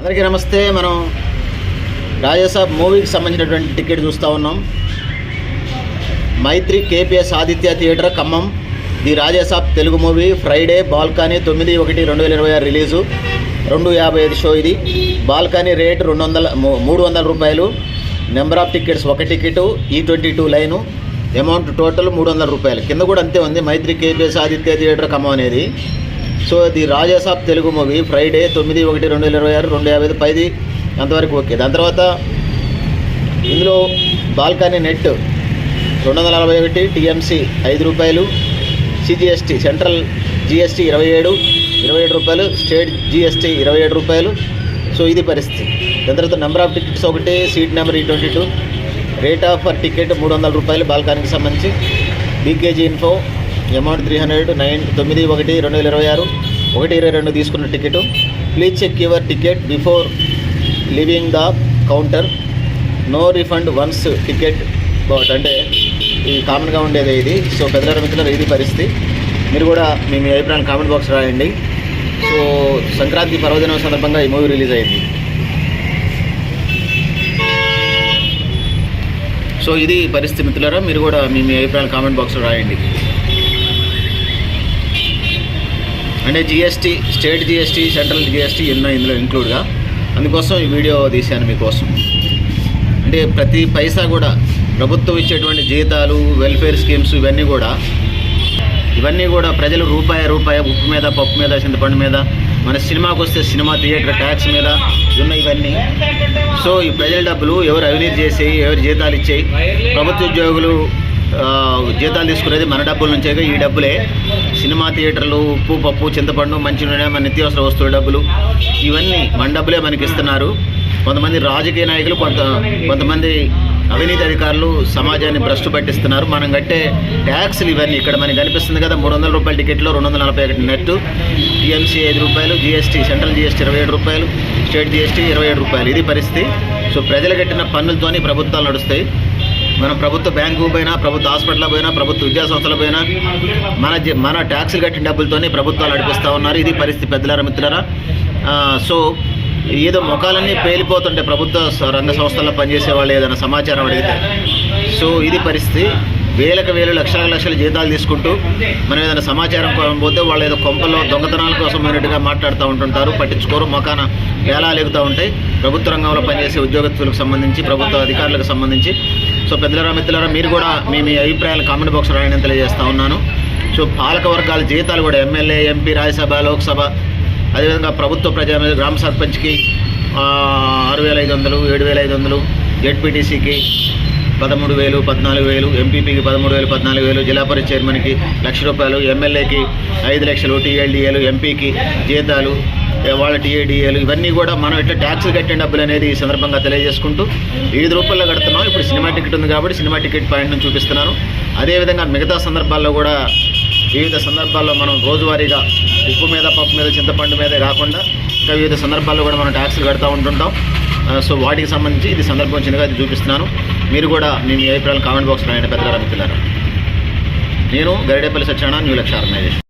అందరికీ నమస్తే. మనం రాజాసాబ్ మూవీకి సంబంధించినటువంటి టికెట్ చూస్తూ ఉన్నాం. Maitri KPS Aditya theatre Khammam. The Rajasaab Telugu movie Friday balcony తొమ్మిది ఒకటి రెండు వేల ఇరవై ఆరు రిలీజు. రెండు యాభై ఐదు షో ఇది. బాల్కానీ రేట్ రెండు వందల మూ- మూడు వందల రూపాయలు. నెంబర్ ఆఫ్ టికెట్స్ ఒక ticket E twenty two line. Amount total మూడు వందల రూపాయలు. కింద కూడా అంతే ఉంది. మైత్రి కేపీఎస్ ఆదిత్య థియేటర్ ఖమ్మం అనేది. So the Rajasaab Telugu movie Friday తొమ్మిది ఒకటి రెండు వేల ఇరవై ఆరు రెండు యాభై ఐదు పైది అంతవరకు ఓకే. దాని తర్వాత ఇందులో బాల్కనీ నెట్ రెండు వందల నలభై ఒకటి టీఎంసీ ఐదు రూపాయలు సిజిఎస్టీ సెంట్రల్ జిఎస్టీ ఇరవై ఏడు ఇరవై ఏడు రూపాయలు స్టేట్ జిఎస్టీ ఇరవై ఏడు రూపాయలు. సో ఇది పరిస్థితి. దాని తర్వాత నెంబర్ ఆఫ్ టికెట్స్ ఒకటి seat number E twenty two. Rate of per ticket మూడు వందల రూపాయలు బాల్కనీకి సంబంధించి. BKG info amount three hundred nine తొమ్మిది ఒకటి రెండు వేల ఇరవై ఆరు ఒకటి ఇరవై రెండు తీసుకున్న ticket please check your ticket before leaving the counter no refund once ticket bought అంటే ఇది కామన్గా ఉండేది ఇది. సో పెద్దల మిత్రులు ఇది పరిస్థితి. మీరు కూడా మీ మీ అభిప్రాయం కామెంట్ బాక్స్ రాయండి. సో సంక్రాంతి పర్వదినం సందర్భంగా ఈ మూవీ రిలీజ్ అయింది. సో ఇది పరిస్థితి మిత్రులారా. మీరు కూడా మీ మీ అభిప్రాయం కామెంట్ బాక్స్లో రాయండి. అంటే GST state GST central GST ఎన్నో ఇందులో ఇంక్లూడ్గా అందుకోసం ఈ వీడియో తీశాను మీకోసం. అంటే ప్రతి పైసా కూడా ప్రభుత్వం ఇచ్చేటువంటి జీతాలు వెల్ఫేర్ స్కీమ్స్ ఇవన్నీ కూడా ఇవన్నీ కూడా ప్రజలు రూపాయి రూపాయి ఉప్పు మీద పప్పు మీద చింతపండు మీద మన సినిమాకి వస్తే సినిమా థియేటర్ ట్యాక్స్ మీద ఉన్న ఇవన్నీ. సో ఈ ప్రజల డబ్బులు ఎవరు అవినీతి చేసేవి ఎవరు జీతాలు ఇచ్చేయి ప్రభుత్వ ఉద్యోగులు జీతాలు తీసుకునేది మన డబ్బుల నుంచే ఈ డబ్బులే. సినిమా థియేటర్లు ఉప్పు పప్పు చింతపండు మంచి నూనె మన నిత్యావసర వస్తువుల డబ్బులు. ఇవన్నీ మన డబ్బులే మనకి ఇస్తున్నారు. కొంతమంది రాజకీయ నాయకులు కొంత కొంతమంది అవినీతి అధికారులు సమాజాన్ని భ్రష్టు పట్టిస్తున్నారు. మనం కట్టే ట్యాక్స్లు ఇవన్నీ ఇక్కడ మనకి కనిపిస్తుంది కదా మూడు వందల రూపాయల టికెట్లో రెండు వందల నలభై ఒకటి నెట్ టీఎంసీ ఐదు రూపాయలు జీఎస్టీ సెంట్రల్ జీఎస్టీ ఇరవై ఏడు రూపాయలు స్టేట్ జీఎస్టీ ఇరవై ఏడు రూపాయలు. ఇది పరిస్థితి. సో ప్రజలు కట్టిన పన్నులతోని ప్రభుత్వాలు నడుస్తాయి. మనం ప్రభుత్వ బ్యాంకు పోయినా ప్రభుత్వ హాస్పిటల్ పోయినా ప్రభుత్వ విద్యా సంస్థల పోయినా మన జ- మన ట్యాక్సులు కట్టిన డబ్బులతోనే ప్రభుత్వాలు నడిపిస్తూ ఉన్నారు. ఇది పరిస్థితి పెద్దలారా మిత్రులారా? సో ఏదో ముఖాలన్నీ పేలిపోతుంటే ప్రభుత్వ రంగ సంస్థల్లో పనిచేసే వాళ్ళు ఏదైనా సమాచారం అడిగితే. సో ఇది పరిస్థితి. వేలకు వేలు లక్షల లక్షల జీతాలు తీసుకుంటూ మనం ఏదైనా సమాచారం పోతే వాళ్ళు ఏదో కొంపలో దొంగతనాల కోసం అయినట్టుగా మాట్లాడుతూ ఉంటుంటారు పట్టించుకోరు మొఖాన వేలాలు ఎగుతూ ఉంటాయి. ప్రభుత్వ రంగంలో పనిచేసే ఉద్యోగస్తులకు సంబంధించి ప్రభుత్వ అధికారులకు సంబంధించి సో పెద్దలరా మిత్రులారా మీరు కూడా మీ మీ అభిప్రాయాలు కామెంట్ బాక్స్ రాయని తెలియజేస్తా ఉన్నాను. సో పాలక వర్గాల జీతాలు కూడా ఎమ్మెల్యే ఎంపీ రాజ్యసభ లోక్సభ అదేవిధంగా ప్రభుత్వ ప్రజా గ్రామ సర్పంచ్కి ఆరు వేల ఐదు వందలు ఏడు వేల ఐదు వందలు జెడ్పీటీసీకి పదమూడు వేలు పద్నాలుగు వేలు ఎంపీపీకి పదమూడు వేలు పద్నాలుగు వేలు జిల్లా పరిషత్ చైర్మన్కి లక్ష రూపాయలు ఎమ్మెల్యేకి ఐదు లక్షలు టీఎల్డీఏలు ఎంపీకి జీతాలు వాళ్ళ టీఏడీఏలు ఇవన్నీ కూడా మనం ఇట్లా ట్యాక్సులు కట్టిన డబ్బులు అనేది ఈ సందర్భంగా తెలియజేసుకుంటూ వివిధ రూపాయల్లో కడుతున్నాం. ఇప్పుడు సినిమా టికెట్ ఉంది కాబట్టి సినిమా టికెట్ పాయింట్ నుంచి చూపిస్తున్నాను అదేవిధంగా మిగతా సందర్భాల్లో కూడా వివిధ సందర్భాల్లో మనం రోజువారీగా ఉప్పు మీద పప్పు మీద చింతపండు మీదే కాకుండా ఇంకా వివిధ సందర్భాల్లో కూడా మనం ట్యాక్సులు కడుతూ ఉంటుంటాం. సో వాటికి సంబంధించి ఇది సందర్భం వచ్చినగా ఇది చూపిస్తున్నాను. మీరు కూడా మీ అభిప్రాయాలు కామెంట్ బాక్స్లో రాయండి. పెద్దగా మిత్రులారా నేను గరిడేపల్లి సత్యనారాయణ న్యూ లక్ష ఆర్గనైజేషన్.